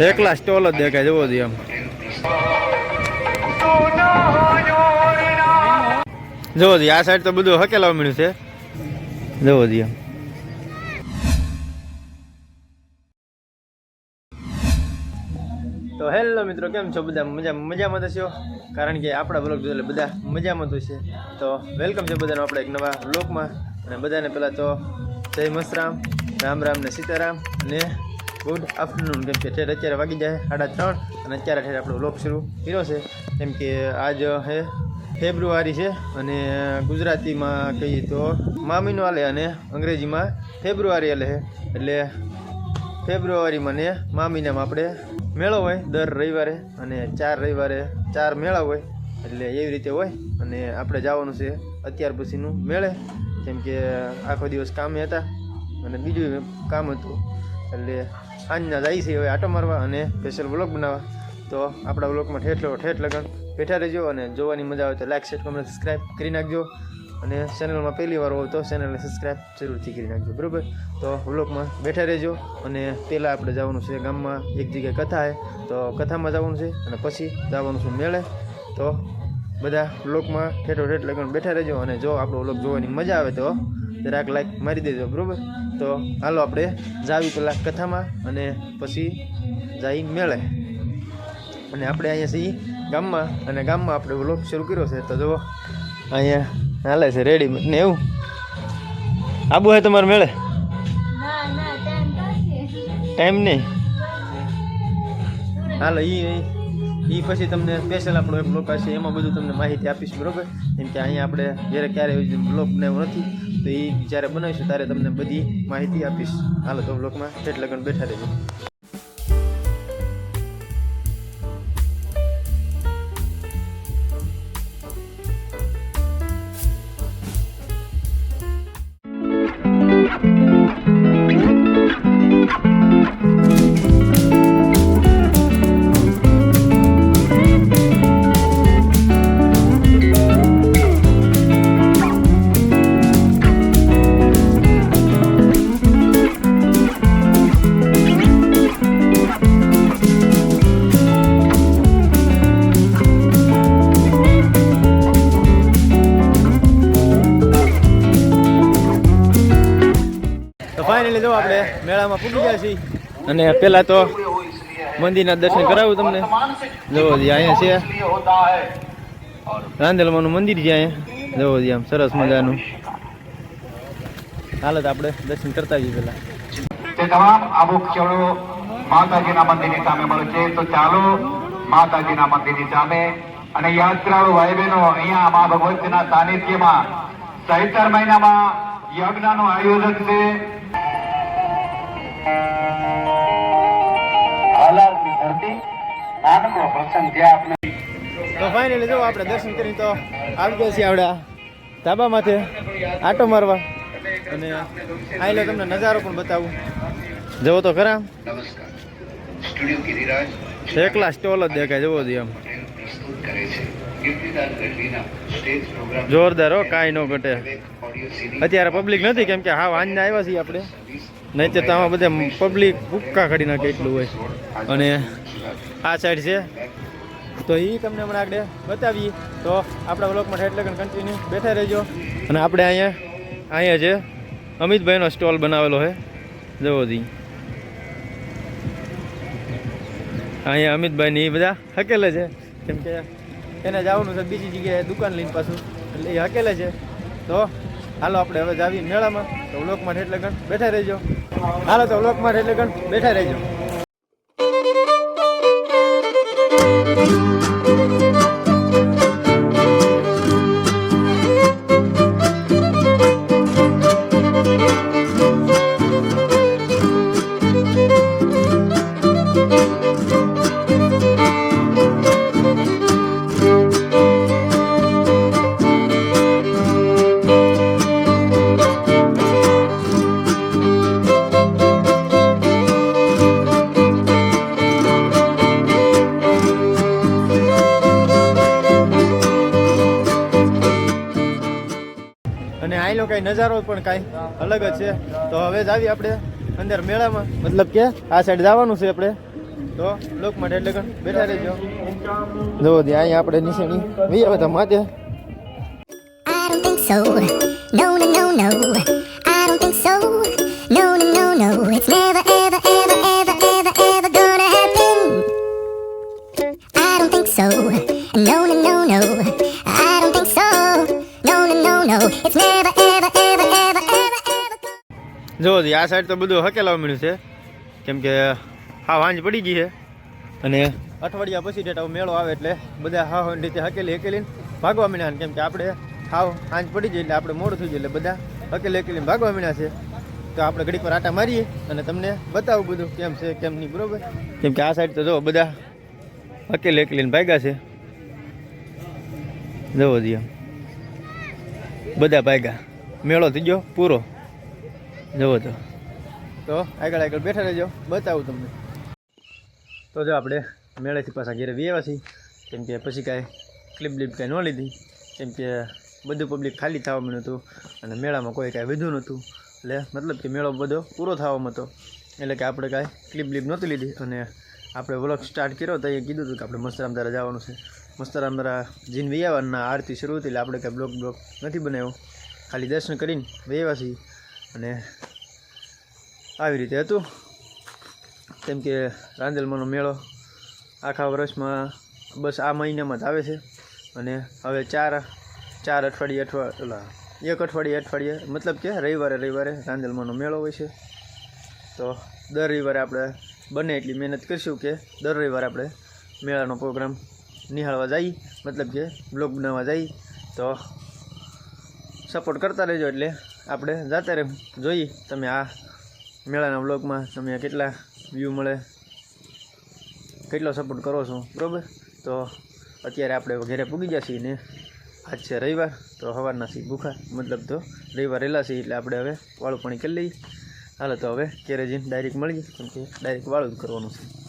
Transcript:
એકલા સ્ટોલ જ દેખાય જવો જોઈએ આમ. જવો જોઈએ આ સાઈડ તો બધું હકેલાવા મળ્યું છે. જવો જોઈએ તો હેલો મિત્રો, કેમ છો? બધા મજા, મજામાં થશો કારણ કે આપણા બ્લોગ એટલે બધા મજામાં તો છે. તો વેલકમ છે બધાનો આપણે એક નવા બ્લોગમાં અને બધાને પહેલાં તો જય મસરામ, રામ રામ ને સીતારામ ને ગુડ આફ્ટરનૂન, કેમ કે ઠેર અત્યારે વાગી જાય સાડા ત્રણ અને અત્યારે ઠેર આપણો લોક શરૂ કર્યો છે. કેમ કે આજ હે ફેબ્રુઆરી છે અને ગુજરાતીમાં કહીએ તો મામીનો આલે અને અંગ્રેજીમાં ફેબ્રુઆરી છે. એટલે ફેબ્રુઆરીમાં ને મામીનામાં આપણે મેળો હોય, દર રવિવારે અને ચાર રવિવારે ચાર મેળા હોય, એટલે એવી રીતે હોય અને આપણે જવાનું છે અત્યાર પછીનું મેળે. કેમ કે આખો દિવસ કામે હતા અને બીજું કામ હતું. એટલે આજના જાય છે હવે આટો મારવા અને સ્પેશિયલ બ્લોગ બનાવવા. તો આપણા બ્લોગમાં ઠેઠલો ઠેઠ લગન. બેઠા રહેજો અને જોવાની મજા આવે તો લાઇક શેર કમેન્ટ સબસ્ક્રાઈબ કરી નાખજો. અને ચેનલમાં પહેલી વાર હોય તો ચેનલને સબસ્ક્રાઈબ જરૂરથી કરી નાખજો, બરાબર? તો વ્લોગમાં બેઠા રહેજો અને પહેલાં આપણે જવાનું છે ગામમાં, એક જગ્યાએ કથા છે તો કથામાં જવાનું છે અને પછી જવાનું છે મેળે. તો બધા વ્લોગમાં ઠેઠો ઠેઠ લગન બેઠા રહેજો અને જો આપણો વ્લોગ જોવાની મજા આવે તો જરાક લાઈક મારી દેજો બરાબર? તો હાલો આપણે જાવી પહેલાં કથામાં અને પછી જઈ મેળે. અને આપણે અહીંયા છીએ ગામમાં અને ગામમાં આપણે વ્લોગ શરૂ કર્યો છે. તો જુઓ અહીંયા હાલે છે રેડી ને એવું. આબુ હોય તમારે મેળે? ના ના ટાઈમ નહીં? હાલો એ એ પછી તમને સ્પેશિયલ આપણો એક બ્લોક હશે એમાં બધું તમને માહિતી આપીશ બરાબર? કેમ કે અહીંયા આપણે જ્યારે ક્યારે બ્લોક બનાવ્યો નથી. તો એ જ્યારે બનાવીશું ત્યારે તમને બધી માહિતી આપીશ. હાલો તો બ્લોકમાં એટલે લગન બેઠા રહેજો. મેળામાં પૂગી ગયા છીએ. અને પેલા તો મંદિરના દર્શન કરાવું તમને. જુઓ જી, અહીંયા છે. રાંદેલમાનું મંદિર છે અહીંયા. જુઓ જી, આમ સરસ મજાનું. હાલત આપણે દર્શન કરતા જઈએ પેલા. તે તમામ અમુક ક્ષણો માતાજીના મંદિરની સામે છે. તો ચાલો માતાજીના મંદિરની સામે અને યાત્રાળુ ભાઈ બહેનો અહીંયા મા ભગવતીના સાનિધ્યમાં ચૈતર મહિનામાં યજ્ઞનું આયોજન છે. તો ફાઇનલી જો આપણે દર્શન કરી તો આવી ગયા છીએ આપણે ધાબા માથે આટો મારવા. અને આઈ લો તમને નજારો પણ બતાવું. જવો તો ખરા. એકલા સ્ટોલ જ દેખાય જવો જોઈએ આમ જોરદાર હો, કાંઈ ન ઘટે. અત્યારે પબ્લિક નથી, કેમ કે હા વાંજને આવ્યા છીએ આપણે. નહીં તો આમાં બધા પબ્લિક ભૂક્કા કાઢી નાખે એટલું હોય. અને આ સાઈડ છે. તો એ તમને હમણાં આગળ બતાવીએ. તો આપણા બ્લોકમાં એટલે કન્ટિન્યુ બેઠા રહેજો. અને આપણે અહીંયા અહીંયા છે અમિતભાઈનો સ્ટોલ બનાવેલો છે. જવોજી અહીંયા અમિતભાઈની એ બધા હકેલે છે. કેમ કે એને જવાનું છે બીજી જગ્યાએ દુકાન લઈને પાછું. એટલે એ હકેલે છે. તો હાલો આપણે હવે જાવી મેળામાં. તો વ્લોકમાં એટલે બેઠા રહેજો. હાલો તો વ્લોકમાં એટલે બેઠા રહેજો. Thank you. અને આઈનો કઈ નજારો પણ કાંઈ અલગ જ છે તો હવે જ આવી આપણે અંદર મેળામાં મતલબ કે આ સાઈડ જવાનું છે આપણે તો લોક માટે એટલે બેઠા રહેજો જો દે અહીંયા આપણે નિશાની વી આવે તો માતે I don't think so. No, no, no, no. I don't think so. No, no, no, no. It's never, ever, ever, ever, ever, ever gonna happen. I don't think so. No, no, no, no. I no, no, no. It's. જો આ side તો બધું હકેલાવા મળ્યું છે. કેમ કે હા વાંજ પડી ગઈ છે. અને અઠવાડિયા પછી ડેટા મેળો આવે એટલે બધા હા હોય રીતે હકેલી હકેલીને ભાગવા મીણ્યા કેમ કે આપણે હાવ આંજ પડી જાય એટલે આપણે મોડું થઈ જાય એટલે બધા હકેલી હકેલીને ભાગવા મીણ્યા છે. તો આપણે ઘડીક પર આટા મારીએ અને તમને બતાવું બધું કેમ છે કેમ નહીં બરોબર? કેમ કે આ સાઈડ તો જો બધા હકેલી હકેલીને ભાગ્યા છે. જવો દઈએ બધા ભાગ્યા. મેળો થઈ ગયો પૂરો. જવો તો. તો આગળ આગળ બેઠા રહેજો. બતાવું તમને. તો જો આપણે મેળેથી પાછા ઘેરે વ્યવા છીએ. કેમ કે પછી કાંઈ ક્લિપ બ્લિપ કાંઈ ન લીધી. કેમ કે બધું પબ્લિક ખાલી થવા મળ્યું હતું અને મેળામાં કોઈ કાંઈ વધુ નહોતું. એટલે મતલબ કે મેળો બધો પૂરો થવામાં હતો એટલે કે આપણે કાંઈ ક્લિપ બ્લિપ નહોતી લીધી અને આપણે વ્લોગ સ્ટાર્ટ કર્યો તો એ કીધું હતું કે આપણે મસ્ત રામદારા જવાનું છે. મસ્તરામ દ્વારા જીન વૈયાવાના આરતી શરૂ હતી એટલે આપણે કાંઈ બ્લોક બ્લોક નથી બનાવ્યો. ખાલી દર્શન કરીને વૈયા છીએ અને આવી રીતે હતું. કેમ કે રાંદેલમાંનો મેળો આખા વર્ષમાં બસ આ મહિનામાં જ આવે છે. અને હવે ચાર ચાર અઠવાડિયે અઠવા એક અઠવાડિયે અઠવાડિયે, મતલબ કે રવિવારે રવિવારે રાંદેલમાંનો મેળો હોય છે. તો દર રવિવારે આપણે બને એટલી મહેનત કરીશું કે દર રવિવારે આપણે મેળાનો પ્રોગ્રામ નિહાળવા જઈ મતલબ કે બ્લોગ બનાવવા જઈ તો સપોર્ટ કરતા રહેજો એટલે આપણે જાતે રહે. જોઈએ તમે આ મેળાના બ્લોગમાં તમે કેટલા વ્યૂ મળે, કેટલો સપોર્ટ કરો છો, બરાબર? તો અત્યારે આપણે ઘરે પૂગી છીએ ને આજ છે રવિવાર, તો સવારના છીએ ભૂખા, મતલબ તો રવિવાર રહેલા છીએ એટલે આપણે હવે વાળું પાણી કરી લઈએ. હાલો તો હવે ઘેરે જઈને ડાયરેક્ટ મળીએ, કેમ કે ડાયરેક્ટ વાળું જ કરવાનું છે.